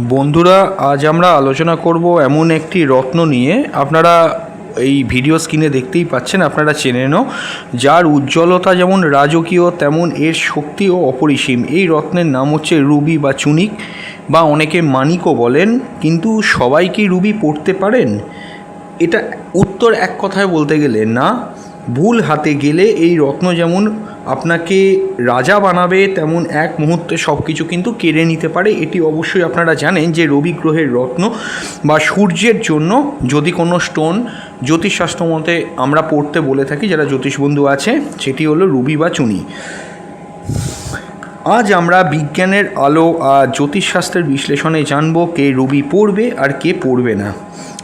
বন্ধুরা, আজ আমরা আলোচনা করব এমন একটি রত্ন নিয়ে। আপনারা এই ভিডিও স্ক্রিনে দেখতেই পাচ্ছেন, আপনারা চেনেনও যার উজ্জ্বলতা যেমন রাজকীয়, তেমন এর শক্তিও অপরিসীম। এই রত্নের নাম হচ্ছে রুবি বা চুনিক, বা অনেকে মানিকও বলেন, কিন্তু সবাই কি রুবি পড়তে পারেন? এটা উত্তর এক কথায় বলতে গেলে না ভুল হাতে গেলে এই রত্ন যেমন আপনাকে রাজা বানাবে, তেমন এক মুহূর্তে সব কিছু কিন্তু কেড়ে নিতে পারে। এটি অবশ্যই আপনারা জানেন যে রবি গ্রহের রত্ন বা সূর্যের জন্য যদি কোনো স্টোন জ্যোতিষশাস্ত্র মতে আমরা পড়তে বলে থাকি, যারা জ্যোতিষ বন্ধু আছে, সেটি হলো রুবি বা চুনি। আজ আমরা বিজ্ঞানের আলো আর জ্যোতিষশাস্ত্রের বিশ্লেষণে জানব কে রুবি পড়বে আর কে পড়বে না।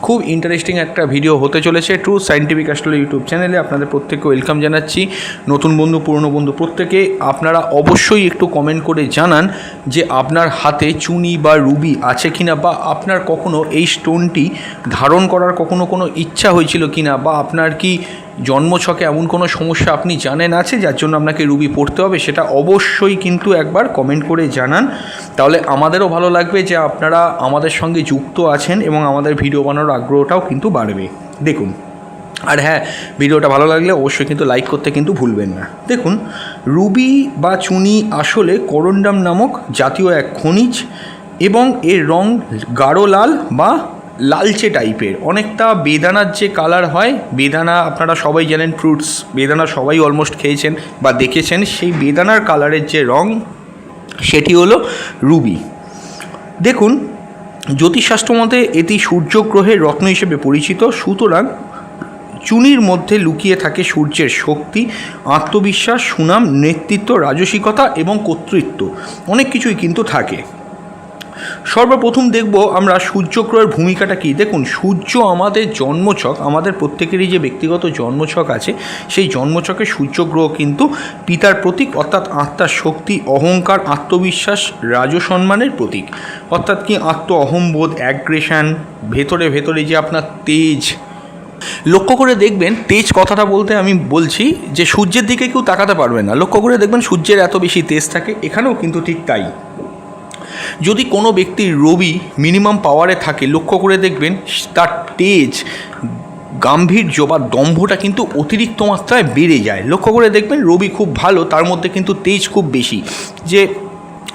খুব ইন্টারেস্টিং একটা ভিডিও হতে চলেছে ট্রু সাইন্টিফিক অ্যাস্ট্রোলজি ইউটিউব চ্যানেলে আপনাদের প্রত্যেককে ওয়েলকাম জানাচ্ছি। নতুন বন্ধু, পুরনো বন্ধু প্রত্যেকে, আপনারা অবশ্যই একটু কমেন্ট করে জানান যে আপনার হাতে চুনি বা রুবি আছে কিনা বা আপনার কখনো এই স্টোনটি ধারণ করার কখনো কোনো ইচ্ছা হয়েছিল কিনা বা আপনার কি জন্মছকে এমন কোনো সমস্যা আপনি জানেন আছে যার জন্য আপনাকে রুবি পড়তে হবে? সেটা অবশ্যই কিন্তু একবার কমেন্ট করে জানান। তাহলে আমাদেরও ভালো লাগবে যে আপনারা আমাদের সঙ্গে যুক্ত আছেন এবং আমাদের ভিডিও বানানোর আগ্রহটাও কিন্তু বাড়বে। দেখুন। আর হ্যাঁ ভিডিওটা ভালো লাগলে অবশ্যই কিন্তু লাইক করতে কিন্তু ভুলবেন না। দেখুন, রুবি বা চুনি আসলে করন্ডাম নামক জাতীয় এক খনিজ এবং এর রং গাঢ় লাল বা লালচে টাইপের। অনেকটা বেদানার যে কালার হয়, বেদানা আপনারা সবাই জানেন ফ্রুটস বেদানা সবাই অলমোস্ট খেয়েছেন বা দেখেছেন, সেই বেদানার কালারের যে রং, সেটি হলো রুবি দেখুন, জ্যোতিষশাস্ত্র মতে এটি সূর্যগ্রহের রত্ন হিসেবে পরিচিত, সুতরাং চুনির মধ্যে লুকিয়ে থাকে সূর্যের শক্তি, আত্মবিশ্বাস, সুনাম, নেতৃত্ব, রাজসিকতা এবং কর্তৃত্ব। অনেক কিছুই কিন্তু থাকে। সর্বপ্রথম দেখব আমরা সূর্যগ্রহের ভূমিকাটা কী। দেখুন, সূর্য আমাদের জন্মছক, আমাদের প্রত্যেকেরই যে ব্যক্তিগত জন্মছক আছে, সেই জন্মছকে সূর্যগ্রহ কিন্তু পিতার প্রতীক, অর্থাৎ আত্মার শক্তি, অহংকার, আত্মবিশ্বাস, রাজসম্মানের প্রতীক। অর্থাৎ কি আত্ম অহংবোধ অ্যাগ্রেশন ভেতরে ভেতরে যে আপনার তেজ। লক্ষ্য করে দেখবেন, তেজ কথাটা বলতে আমি বলছি যে সূর্যের দিকে কেউ তাকাতে পারবে না। লক্ষ্য করে দেখবেন সূর্যের এত বেশি তেজ থাকে, এখানেও কিন্তু ঠিক তাই। যদি কোনো ব্যক্তির রবি মিনিমাম পাওয়ারে থাকে, লক্ষ্য করে দেখবেন তার তেজ, গাম্ভীর্য বা দম্ভটা কিন্তু অতিরিক্ত মাত্রায় বেড়ে যায়। লক্ষ্য করে দেখবেন রবি খুব ভালো, তার মধ্যে কিন্তু তেজ খুব বেশি। যে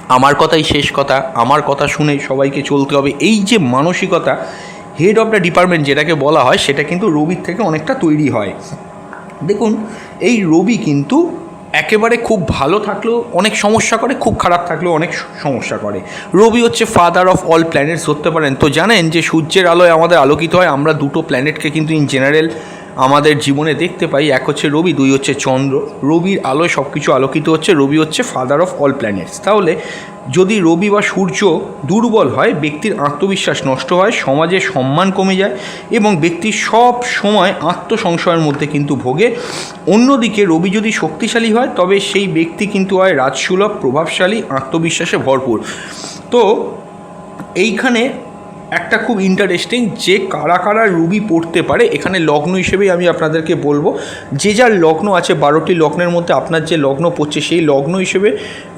আমার কথাই শেষ কথা, আমার কথা শুনে সবাইকে চলতে হবে। এই যে মানসিকতা হেড অফ দ্য ডিপার্টমেন্ট যেটাকে বলা হয়, সেটা কিন্তু রবির থেকে অনেকটা তৈরি হয়। দেখুন, এই রবি কিন্তু একেবারে খুব ভালো থাকলেও, অনেক সমস্যা করে, খুব খারাপ থাকলেও অনেক সমস্যা করে। রবি হচ্ছে ফাদার অফ অল প্ল্যানেটস ধরতে পারেন। তো জানেন যে সূর্যের আলোয় আমাদের আলোকিত হয়, আমরা দুটো প্ল্যানেটকে কিন্তু ইন জেনারেল আমাদের জীবনে দেখতে পাই, এক হচ্ছে রবি, দুই হচ্ছে চন্দ্র। রবির আলোয় সব কিছু আলোকিত হচ্ছে, রবি হচ্ছে ফাদার অফ অল প্ল্যানেটস তাহলে যদি রবি বা সূর্য দুর্বল হয়, ব্যক্তির আত্মবিশ্বাস নষ্ট হয় সমাজে সম্মান কমে যায় এবং ব্যক্তি সব সময় আত্মসংশয়ের মধ্যে কিন্তু ভোগে, অন্যদিকে রবি যদি শক্তিশালী হয়, তবে সেই ব্যক্তি কিন্তু হয় রাজসুলভ, প্রভাবশালী, আত্মবিশ্বাসে ভরপুর। তো এইখানে একটা খুব ইন্টারেস্টিং যে কারা কারা রুবি পড়তে পারে, এখানে লগ্ন হিসেবেই আমি আপনাদেরকে বলব। যে যার লগ্ন আছে, বারোটি লগ্নের মধ্যে আপনার যে লগ্ন পড়ছে, সেই লগ্ন হিসেবে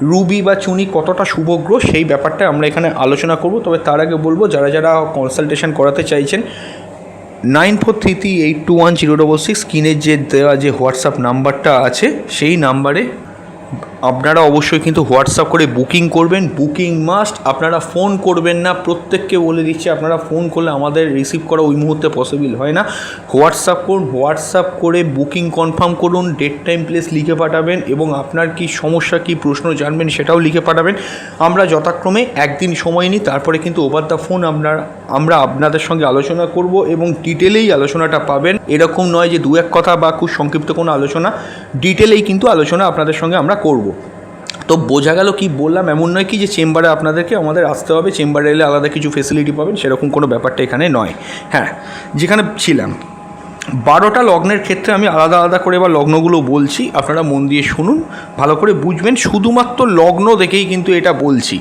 রুবি বা চুনি কতটা শুভগ্রহ, সেই ব্যাপারটা আমরা এখানে আলোচনা করব। তবে তার আগে বলব, যারা যারা কনসালটেশন করাতে চাইছেন nine four three three eight two one zero double six স্ক্রিনের যে দেওয়া যে হোয়াটসঅ্যাপ নাম্বারটা আছে, সেই নাম্বারে আপনারা অবশ্যই কিন্তু হোয়াটসঅ্যাপ করে বুকিং করবেন। বুকিং মাস্ট আপনারা ফোন করবেন না। প্রত্যেককে বলে দিচ্ছি, আপনারা ফোন করলে আমাদের রিসিভ করা ওই মুহূর্তে পসিবল হয় না। হোয়াটসঅ্যাপ করুন, হোয়াটসঅ্যাপ করে বুকিং কনফার্ম করুন, ডেট, টাইম, প্লেস লিখে পাঠাবেন এবং আপনার কি সমস্যা, কি প্রশ্ন জানবেন সেটাও লিখে পাঠাবেন। আমরা যথাক্রমে একদিন সময় নিই, তারপরে কিন্তু ওভার দ্য ফোন আপনার, আমরা আপনাদের সঙ্গে আলোচনা করব এবং ডিটেলেই আলোচনাটা পাবেন। এরকম নয় যে দু এক কথা বা খুব সংক্ষিপ্ত কোনো আলোচনা। ডিটেলেই কিন্তু আলোচনা আপনাদের সঙ্গে আমরা করব। তো বোঝা গেল কি বললাম, এমন নয় কি যে চেম্বারে আপনাদেরকে আমাদের আসতে হবে, চেম্বারে এলে আলাদা কিছু ফেসিলিটি পাবেন, সেরকম কোনো ব্যাপারটা এখানে নয়। হ্যাঁ যেখানে ছিলাম। বারোটা লগ্নের ক্ষেত্রে আমি আলাদা আলাদা করে বা লগ্নগুলো বলছি। আপনারা মন দিয়ে শুনুন, ভালো করে বুঝবেন। শুধুমাত্র লগ্ন দেখেই কিন্তু এটা বলছি।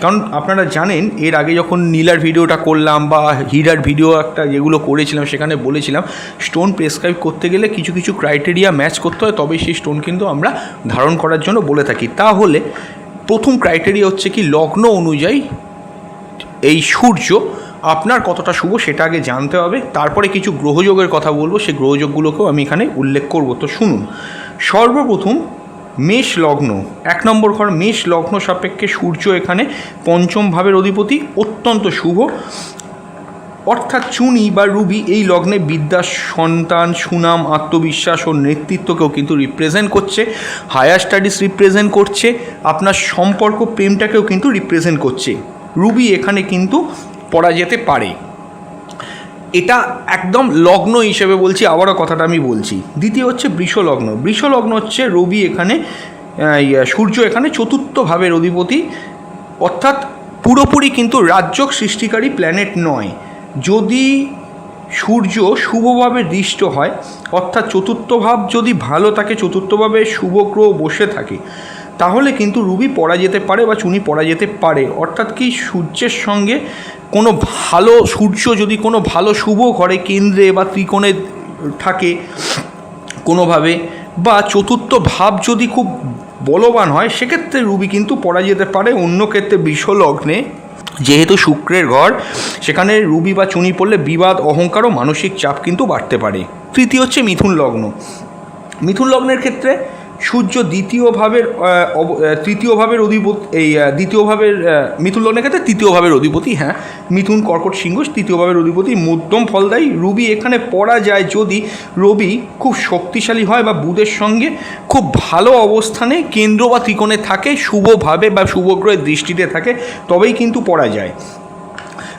কারণ আপনারা জানেন, এর আগে যখন নীলার ভিডিওটা করলাম বা হীরার ভিডিও একটা যেগুলো করেছিলাম, সেখানে বলেছিলাম, স্টোন প্রেসক্রাইব করতে গেলে কিছু কিছু ক্রাইটেরিয়া ম্যাচ করতে হয় তবে সেই স্টোন কিন্তু আমরা ধারণ করার জন্য বলে থাকি। তাহলে প্রথম ক্রাইটেরিয়া হচ্ছে কি, লগ্ন অনুযায়ী এই সূর্য আপনার কতটা শুভ সেটা আগে জানতে হবে। তারপরে কিছু গ্রহযোগের কথা বলব সেই গ্রহযোগগুলোকেও আমি এখানে উল্লেখ করব। তো শুনুন, সর্বপ্রথম মেষ লগ্ন, এক নম্বর ঘর মেষ লগ্ন সাপেক্ষে সূর্য এখানে পঞ্চম ভাবের অধিপতি, অত্যন্ত শুভ। অর্থাৎ চুনি বা রুবি এই লগ্নে বিদ্যা, সন্তান, সুনাম, আত্মবিশ্বাস ও নেতৃত্বকেও কিন্তু রিপ্রেজেন্ট করছে হায়ার স্টাডিজ রিপ্রেজেন্ট করছে, আপনার সম্পর্ক, প্রেমটাকেও কিন্তু রিপ্রেজেন্ট করছে। রুবি এখানে কিন্তু পড়া যেতে পারে। এটা একদম লগ্ন হিসেবে বলছি, আবারও কথাটা আমি বলছি। দ্বিতীয় হচ্ছে বৃষলগ্ন। বৃষলগ্ন হচ্ছে রবি এখানে সূর্য এখানে চতুর্থ ভাবের অধিপতি অর্থাৎ পুরোপুরি কিন্তু রাজ্যক সৃষ্টিকারী প্ল্যানেট নয়। যদি সূর্য শুভভাবে দৃষ্ট হয়, অর্থাৎ চতুর্থ ভাব যদি ভালো থাকে, চতুর্থভাবে শুভ গ্রহ বসে থাকে, তাহলে কিন্তু রুবি পড়া যেতে পারে বা চুনি পড়া যেতে পারে। অর্থাৎ কি সূর্যের সঙ্গে কোনো ভালো সূর্য যদি কোনো ভালো শুভ ঘরে কেন্দ্রে বা ত্রিকোণে থাকে কোনোভাবে, বা চতুর্থ ভাব যদি খুব বলবান হয়, সেক্ষেত্রে রুবি কিন্তু পড়া যেতে পারে। অন্য ক্ষেত্রে লগ্নে যেহেতু শুক্রের ঘর, সেখানে রুবি বা চুনি পড়লে বিবাদ, অহংকার ও মানসিক চাপ কিন্তু বাড়তে পারে। তৃতীয় হচ্ছে মিথুন লগ্ন। মিথুন লগ্নের ক্ষেত্রে সূর্য দ্বিতীয় ভাবের তৃতীয় ভাবের অধিপতি, এই দ্বিতীয় ভাবের মিথুন লগ্নের ক্ষেত্রে তৃতীয় ভাবের অধিপতি হ্যাঁ। মিথুন, কর্কট, সিংহ, তৃতীয় ভাবের অধিপতি, মধ্যম ফলদায়ী, রবি এখানে পড়া যায় যদি রবি খুব শক্তিশালী হয় বা বুধের সঙ্গে খুব ভালো অবস্থানে কেন্দ্র বা ত্রিকোণে থাকে শুভভাবে বা শুভগ্রহের দৃষ্টিতে থাকে, তবেই কিন্তু পড়া যায়।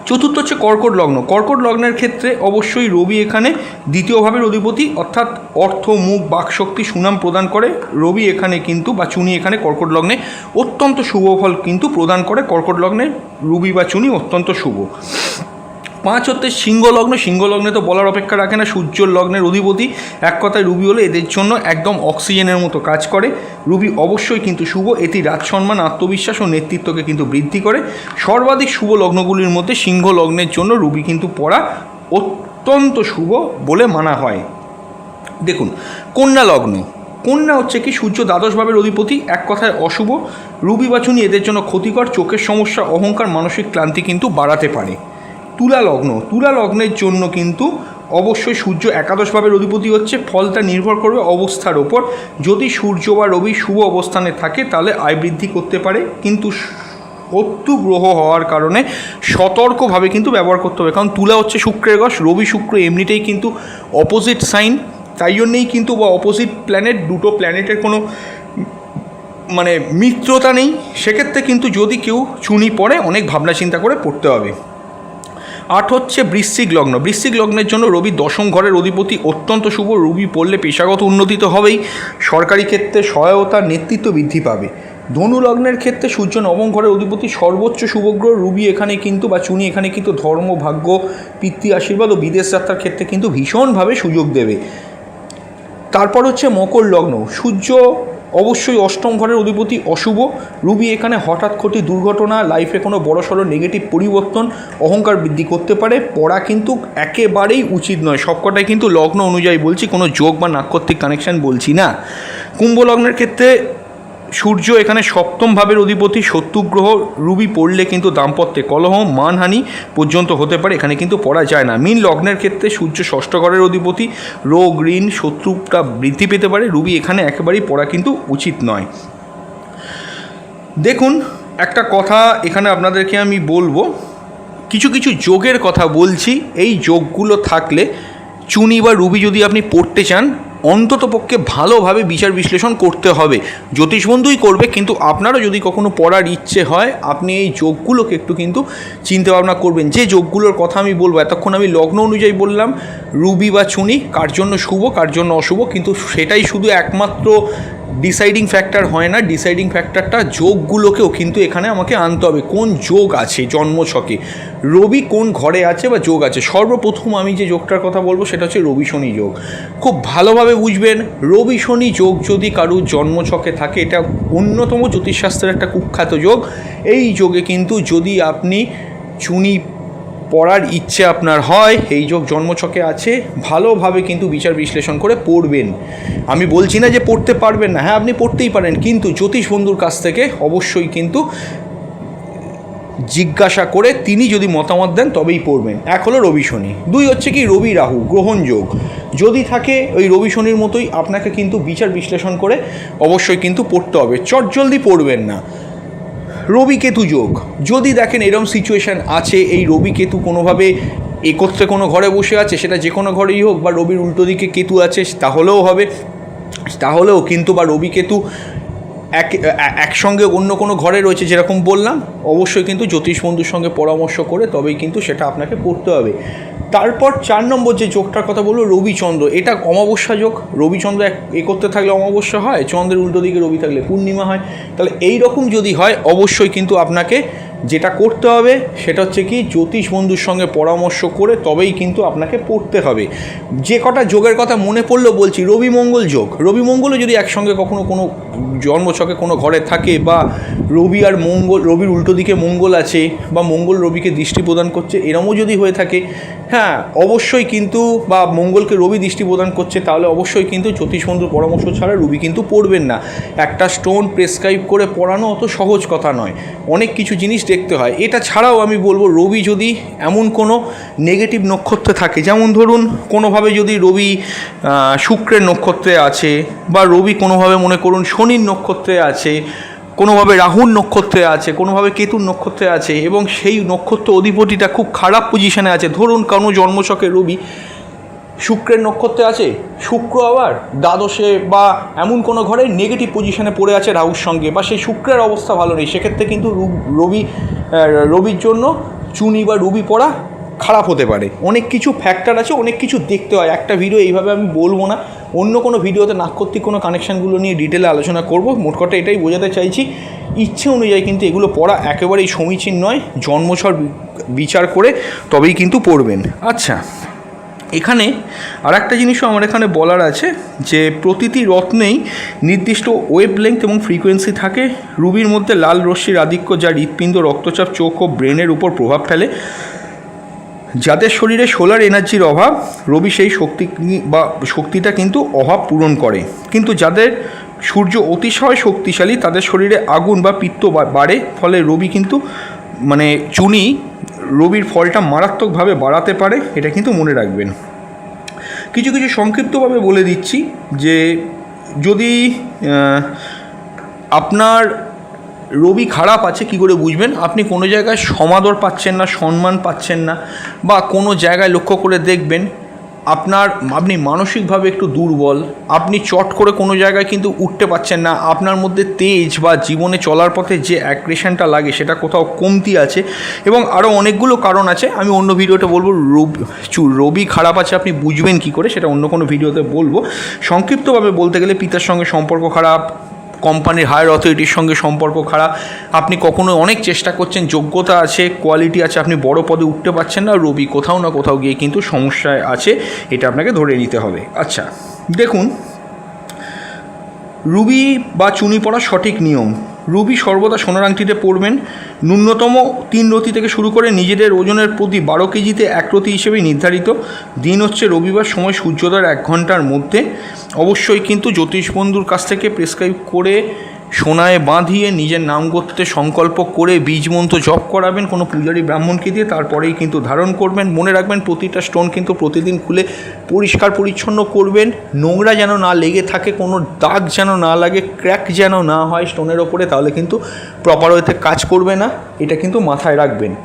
চতুর্থ হচ্ছে কর্কট লগ্ন। কর্কট লগ্নের ক্ষেত্রে অবশ্যই রবি এখানে দ্বিতীয়ভাবে অধিপতি, অর্থাৎ অর্থ, মুখ, বাকশক্তি, সুনাম প্রদান করে। রবি এখানে কিন্তু, বা চুনি এখানে কর্কট লগ্নে অত্যন্ত শুভ ফল কিন্তু প্রদান করে। কর্কট লগ্নে রবি বা চুনি অত্যন্ত শুভ। পাঁচ হচ্ছে সিংহ লগ্ন সিংহ লগ্নে তো বলার অপেক্ষা রাখে না, সূর্যর লগ্নের অধিপতি, এক কথায় রুবি হলে এদের জন্য একদম অক্সিজেনের মতো কাজ করে। রুবি অবশ্যই কিন্তু শুভ, এটি রাজসম্মান আত্মবিশ্বাস ও নেতৃত্বকে কিন্তু বৃদ্ধি করে। সর্বাধিক শুভ লগ্নগুলির মধ্যে সিংহ লগ্নের জন্য রুবি কিন্তু পড়া অত্যন্ত শুভ বলে মানা হয়। দেখুন, কন্যা লগ্ন। কন্যা হচ্ছে কি, সূর্য দ্বাদশ ভাবের অধিপতি, এক কথায় অশুভ। রুবি বাছুনি এদের জন্য ক্ষতিকর, চোখের সমস্যা, অহংকার, মানসিক ক্লান্তি কিন্তু বাড়াতে পারে। তুলা লগ্ন। তুলা লগ্নের জন্য কিন্তু অবশ্যই সূর্য একাদশ ভাবের অধিপতি হচ্ছে, ফলটা নির্ভর করবে অবস্থার ওপর। যদি সূর্য বা রবি শুভ অবস্থানে থাকে, তাহলে আয় বৃদ্ধি করতে পারে। কিন্তু শত্রু গ্রহ হওয়ার কারণে সতর্কভাবে কিন্তু ব্যবহার করতে হবে। কারণ তুলা হচ্ছে শুক্রের গস, রবি শুক্র এমনিতেই কিন্তু অপোজিট সাইন তাই জন্যেই কিন্তু বা অপোজিট প্ল্যানেট দুটো প্ল্যানেটের কোনো মানে মিত্রতা নেই। সেক্ষেত্রে কিন্তু যদি কেউ চুনি পড়ে, অনেক ভাবনা চিন্তা করে পড়তে হবে। আট হচ্ছে বৃশ্চিক লগ্ন। বৃশ্চিক লগ্নের জন্য রবি দশম ঘরের অধিপতি অত্যন্ত শুভ। রবি পড়লে পেশাগত উন্নতি তো হবেই। সরকারি ক্ষেত্রে সহায়তা, নেতৃত্ব বৃদ্ধি পাবে। ধনু লগ্নের ক্ষেত্রে সূর্য নবম ঘরের অধিপতি সর্বোচ্চ শুভগ্রহ। রুবি এখানে কিন্তু বা চুনি এখানে কিন্তু ধর্ম, ভাগ্য, পিতৃ আশীর্বাদ ও বিদেশ যাত্রার ক্ষেত্রে কিন্তু ভীষণভাবে সুযোগ দেবে। তারপর হচ্ছে মকর লগ্ন। সূর্য অবশ্যই অষ্টম ঘরের অধিপতি অশুভ। রুবি, এখানে হঠাৎ ক্ষতি দুর্ঘটনা লাইফে কোনো বড়সড় নেগেটিভ পরিবর্তন, অহংকার বৃদ্ধি করতে পারে। পড়া কিন্তু একেবারেই উচিত নয়। সবকটাই কিন্তু লগ্ন অনুযায়ী বলছি, কোনো যোগ বা নাক্ষত্রিক কানেকশান বলছি না। কুম্ভ লগ্নের ক্ষেত্রে সূর্য এখানে সপ্তম ভাবের অধিপতি শত্রুগ্রহ রুবি পড়লে কিন্তু দাম্পত্যে কলহ, মানহানি পর্যন্ত হতে পারে, এখানে কিন্তু পড়া যায় না। মিন লগ্নের ক্ষেত্রে সূর্য ষষ্ঠ ঘরের অধিপতি, রোগ, ঋণ শত্রুটা বৃদ্ধি পেতে পারে, রুবি এখানে একেবারেই পড়া কিন্তু উচিত নয়। দেখুন, একটা কথা এখানে আপনাদেরকে আমি বলব। কিছু কিছু যোগের কথা বলছি, এই যোগগুলো থাকলে চুনি বা রুবি যদি আপনি পড়তে চান, অন্তত পক্ষে ভালোভাবে বিচার বিশ্লেষণ করতে হবে। জ্যোতিষ বন্ধুই করবে, কিন্তু আপনারও যদি কখনো পড়ার ইচ্ছে হয়, আপনি এই যোগগুলোকে একটু কিন্তু চিন্তা ভাবনা করবেন। যে যোগগুলোর কথা আমি বলব, এতক্ষণ আমি লগ্ন অনুযায়ী বললাম, রুবি বা চুনি, কার জন্য শুভ, কার জন্য অশুভ, কিন্তু সেটাই শুধু একমাত্র ডিসাইডিং ফ্যাক্টর হয় না ডিসাইডিং ফ্যাক্টরটা যোগগুলোকেও কিন্তু এখানে আমাকে আনতে হবে। কোন যোগ আছে জন্মছকে রবি কোন ঘরে আছে বা যোগ আছে? সর্বপ্রথম আমি যে যোগটার কথা বলব সেটা হচ্ছে রবি শনি যোগ। খুব ভালোভাবে বুঝবেন, রবি শনি যোগ যদি কারুর জন্মছকে থাকে, এটা অন্যতম জ্যোতিষশাস্ত্রের একটা কুখ্যাত যোগ। এই যোগে কিন্তু যদি আপনি চুনি পড়ার ইচ্ছে আপনার হয়, এই যোগ জন্মছকে আছে, ভালোভাবে কিন্তু বিচার বিশ্লেষণ করে পড়বেন। আমি বলছি না যে পড়তে পারবেন না হ্যাঁ আপনি পড়তেই পারেন, কিন্তু জ্যোতিষ বন্ধুর কাছ থেকে অবশ্যই কিন্তু জিজ্ঞাসা করে তিনি যদি মতামত দেন তবেই পড়বেন। এক হলো রবি শনি, দুই হচ্ছে কি রবি রাহু গ্রহণযোগ যদি থাকে ওই রবি শনির মতোই আপনাকে কিন্তু বিচার বিশ্লেষণ করে অবশ্যই কিন্তু পড়তে হবে। চট জলদি পড়বেন না। রবি কেতু যোগ। যদি দেখেন এরম সিচুয়েশান আছে, এই রবি কেতু কোনোভাবে একত্রে কোনো ঘরে বসে আছে, সেটা যে কোনো ঘরেই হোক বা রবির উল্টো দিকে কেতু আছে, তাহলেও হবে। তাহলেও কিন্তু বা রবি কেতু এক, একসঙ্গে অন্য কোনো ঘরে রয়েছে যেরকম বললাম, অবশ্যই কিন্তু জ্যোতিষ বন্ধুর সঙ্গে পরামর্শ করে তবেই কিন্তু সেটা আপনাকে পড়তে হবে। তারপর চার নম্বর যে যোগটার কথা বলব রবিচন্দ্র। এটা অমাবস্যা যোগ। রবিচন্দ্র এক করতে থাকলে অমাবস্যা হয়, চন্দ্রের উল্টো দিকে রবি থাকলে পূর্ণিমা হয়। তাহলে এই রকম যদি হয়, অবশ্যই কিন্তু আপনাকে যেটা করতে হবে সেটা হচ্ছে কি জ্যোতিষ বন্ধুর সঙ্গে পরামর্শ করে তবেই কিন্তু আপনাকে পড়তে হবে। যে কটা যোগের কথা মনে পড়ল বলছি, রবি মঙ্গল যোগ। রবি মঙ্গলও যদি একসঙ্গে কখনো কোনো জন্মছকে কোনো ঘরে থাকে বা রবি আর মঙ্গল, রবির উল্টো দিকে মঙ্গল আছে বা মঙ্গল রবিকে দৃষ্টি প্রদান করছে, এরমও যদি হয়ে থাকে হ্যাঁ অবশ্যই কিন্তু বা মঙ্গলকে রবি দৃষ্টি প্রদান করছে, তাহলে অবশ্যই কিন্তু জ্যোতিষ বন্ধুর পরামর্শ ছাড়া রবি কিন্তু পড়বেন না। একটা স্টোন প্রেসক্রাইব করে পড়ানো অত সহজ কথা নয়। অনেক কিছু জিনিস দেখতে হয়। এটা ছাড়াও আমি বলব, রবি যদি এমন কোনো নেগেটিভ নক্ষত্রে থাকে, যেমন ধরুন কোনোভাবে যদি রবি শুক্রের নক্ষত্রে আছে বা রবি কোনোভাবে মনে করুন শনির নক্ষত্রে আছে, কোনোভাবে রাহুর নক্ষত্রে আছে, কোনোভাবে কেতুর নক্ষত্রে আছে এবং সেই নক্ষত্র অধিপতিটা খুব খারাপ পজিশনে আছে। ধরুন কোনো জন্মছকে রবি শুক্রের নক্ষত্রে আছে, শুক্র আবার দ্বাদশে বা এমন কোনো ঘরে নেগেটিভ পজিশনে পড়ে আছে রাহুর সঙ্গে, বা সেই শুক্রের অবস্থা ভালো নেই। সেক্ষেত্রে কিন্তু রবি রবির জন্য চুনি বা রবি পড়া খারাপ হতে পারে। অনেক কিছু ফ্যাক্টর আছে, অনেক কিছু দেখতে হয়। একটা ভিডিও এইভাবে আমি বলব না। অন্য কোনো ভিডিওতে নাক্ষত্রিক কোনো কানেকশানগুলো নিয়ে ডিটেলে আলোচনা করব। মোট কথা এটাই বোঝাতে চাইছি। ইচ্ছে অনুযায়ী কিন্তু এগুলো পড়া একেবারেই সমীচীন নয়। জন্মছর বিচার করে তবেই কিন্তু পড়বেন। আচ্ছা এখানে আর একটা জিনিসও আমার এখানে বলার আছে, যে প্রতিটি রত্নেই নির্দিষ্ট ওয়েব লেংথ এবং ফ্রিকোয়েন্সি থাকে। রুবির মধ্যে লাল রশ্মির আধিক্য, যা হৃৎপিণ্ড, রক্তচাপ, চোখ ও ব্রেনের উপর প্রভাব ফেলে। যাদের শরীরে সোলার এনার্জির অভাব, রবি সেই শক্তি বা শক্তিটা কিন্তু অভাব পূরণ করে। কিন্তু যাদের সূর্য অতিশয় শক্তিশালী, তাদের শরীরে আগুন বা পিত্ত বাড়ে, ফলে রবি কিন্তু মানে চুনি রবির ফলটা মারাত্মকভাবে বাড়াতে পারে, এটা কিন্তু মনে রাখবেন। কিছু কিছু সংক্ষিপ্তভাবে বলে দিচ্ছি যে যদি আপনার রবি খারাপ আছে, কি করে বুঝবেন? আপনি কোনো জায়গায় সমাদর পাচ্ছেন না, সম্মান পাচ্ছেন না, বা কোনো জায়গায় লক্ষ্য করে দেখবেন আপনার, আপনি মানসিকভাবে একটু দুর্বল, আপনি চট করে কোনো জায়গায় কিন্তু উঠতে পারছেন না, আপনার মধ্যে তেজ বা জীবনে চলার পথে যে অ্যাগ্রেশনটা লাগে, সেটা কোথাও কমতি আছে এবং আরও অনেকগুলো কারণ আছে। আমি অন্য ভিডিওতে বলব, রবি রবি খারাপ আছে, আপনি বুঝবেন কি করে, সেটা অন্য কোনো ভিডিওতে বলব। সংক্ষিপ্তভাবে বলতে গেলে পিতার সঙ্গে সম্পর্ক খারাপ কোম্পানির হায়ার অথরিটির সঙ্গে সম্পর্ক খারাপ। আপনি কখনো অনেক চেষ্টা করছেন, যোগ্যতা আছে কোয়ালিটি আছে, আপনি বড় পদে উঠতে পারছেন না, রবি কোথাও না কোথাও গিয়ে কিন্তু সমস্যায় আছে, এটা আপনাকে ধরে নিতে হবে। আচ্ছা দেখুন, রুবি বা চুনি পড়া সঠিক নিয়ম রুবি সর্বদা সোনার আংটিতে পড়বেন ন্যূনতম তিন রতি থেকে শুরু করে নিজেদের ওজনের প্রতি বারো কেজিতে এক রতি হিসেবে নির্ধারিত। দিন হচ্ছে রবিবার, সময় সূর্যোদয়ের এক ঘণ্টার মধ্যে। অবশ্যই কিন্তু জ্যোতিষবন্ধুর কাছ থেকে প্রেসক্রাইব করে সোনায় বাঁধিয়ে নিজের নাম করতে সংকল্প করে বীজ মন্ত্র জপ করাবেন কোনো পূজারী ব্রাহ্মণকে দিয়ে, তারপরেই কিন্তু ধারণ করবেন। মনে রাখবেন প্রতিটা স্টোন কিন্তু প্রতিদিন খুলে পরিষ্কার পরিচ্ছন্ন করবেন। নোংরা যেন না লেগে থাকে, কোনো দাগ যেন না লাগে, ক্র্যাক যেন না হয় স্টোনের ওপরে, তাহলে কিন্তু প্রপার ওয়েতে কাজ করবে না। এটা কিন্তু মাথায় রাখবেন।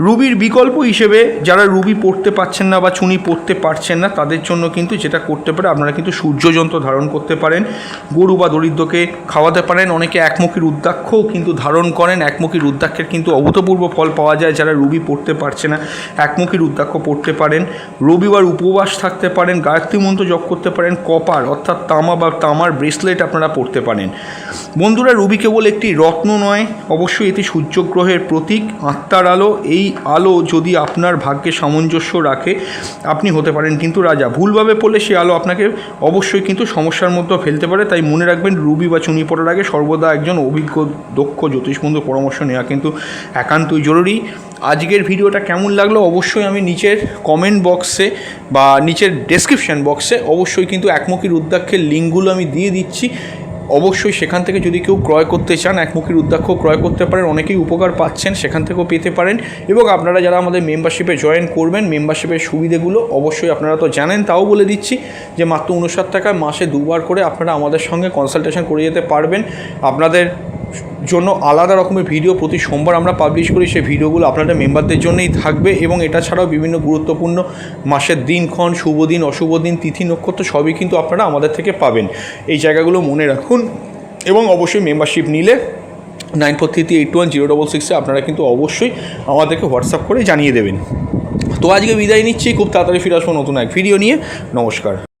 রুবির বিকল্প হিসেবে যারা রুবি পড়তে পারছেন না বা চুনি পড়তে পারছেন না, তাদের জন্য কিন্তু যেটা করতে পারে, আপনারা কিন্তু সূর্যযন্ত্র ধারণ করতে পারেন। গরু বা দরিদ্রকে খাওয়াতে পারেন। অনেকে একমুখী রুদ্রাক্ষও কিন্তু ধারণ করেন। একমুখী রুদ্রাক্ষের কিন্তু অভূতপূর্ব ফল পাওয়া যায় যারা রুবি পড়তে পারছে না। একমুখী রুদ্রাক্ষ পড়তে পারেন। রবিবার উপবাস থাকতে পারেন। গায়ত্রী মন্ত্র জপ করতে পারেন। কপার অর্থাৎ তামা বা তামার ব্রেসলেট আপনারা পড়তে পারেন। বন্ধুরা, রুবি কেবল একটি রত্ন নয়, অবশ্যই এটি সূর্যগ্রহের প্রতীক, আত্মার আলো। এই আলো যদি আপনার ভাগ্যে সামঞ্জস্য রাখে, আপনি হতে পারেন। কিন্তু রাজা, ভুলভাবে পড়লে সে আলো আপনাকে অবশ্যই কিন্তু সমস্যার মধ্যে ফেলতে পারে। তাই মনে রাখবেন, রুবি বা চুনি পড়ার আগে সর্বদা একজন অভিজ্ঞ, দক্ষ জ্যোতিষবন্ধুর পরামর্শ নেওয়া কিন্তু একান্তই জরুরি। আজকের ভিডিওটা কেমন লাগল অবশ্যই আমি নিচের কমেন্ট বক্সে বা নিচের ডেসক্রিপশন বক্সে অবশ্যই কিন্তু একমুখী রুদ্রাক্ষের লিঙ্কগুলো আমি দিয়ে দিচ্ছি। অবশ্যই সেখান থেকে যদি কেউ ক্রয় করতে চান একমুখী রুদ্রাক্ষ ক্রয় করতে পারেন, অনেকেই উপকার পাচ্ছেন, সেখান থেকেও পেতে পারেন। এবং আপনারা যারা আমাদের মেম্বারশিপে জয়েন করবেন মেম্বারশিপের সুবিধেগুলো অবশ্যই আপনারা তো জানেন, তাও বলে দিচ্ছি যে মাত্র উনষাট টাকায় মাসে দুবার করে আপনারা আমাদের সঙ্গে কনসালটেশন করে যেতে পারবেন। আপনাদের জন্য আলাদা রকমের ভিডিও প্রতি সোমবার আমরা পাবলিশ করি। সেই ভিডিওগুলো আপনাদের মেম্বারদের জন্যই থাকবে এবং এটা ছাড়াও বিভিন্ন গুরুত্বপূর্ণ মাসের দিনক্ষণ শুভ দিন অশুভ দিন তিথি, নক্ষত্র সবই কিন্তু আপনারা আমাদের থেকে পাবেন। এই জায়গাগুলো মনে রাখুন এবং অবশ্যই মেম্বারশিপ নিলে nine four three eight one zero double সিক্সে আপনারা কিন্তু অবশ্যই আমাদেরকে হোয়াটসঅ্যাপ করে জানিয়ে দেবেন। তো আজকে বিদায় নিচ্ছি। খুব তাড়াতাড়ি ফিরে আসব নতুন এক ভিডিও নিয়ে। নমস্কার।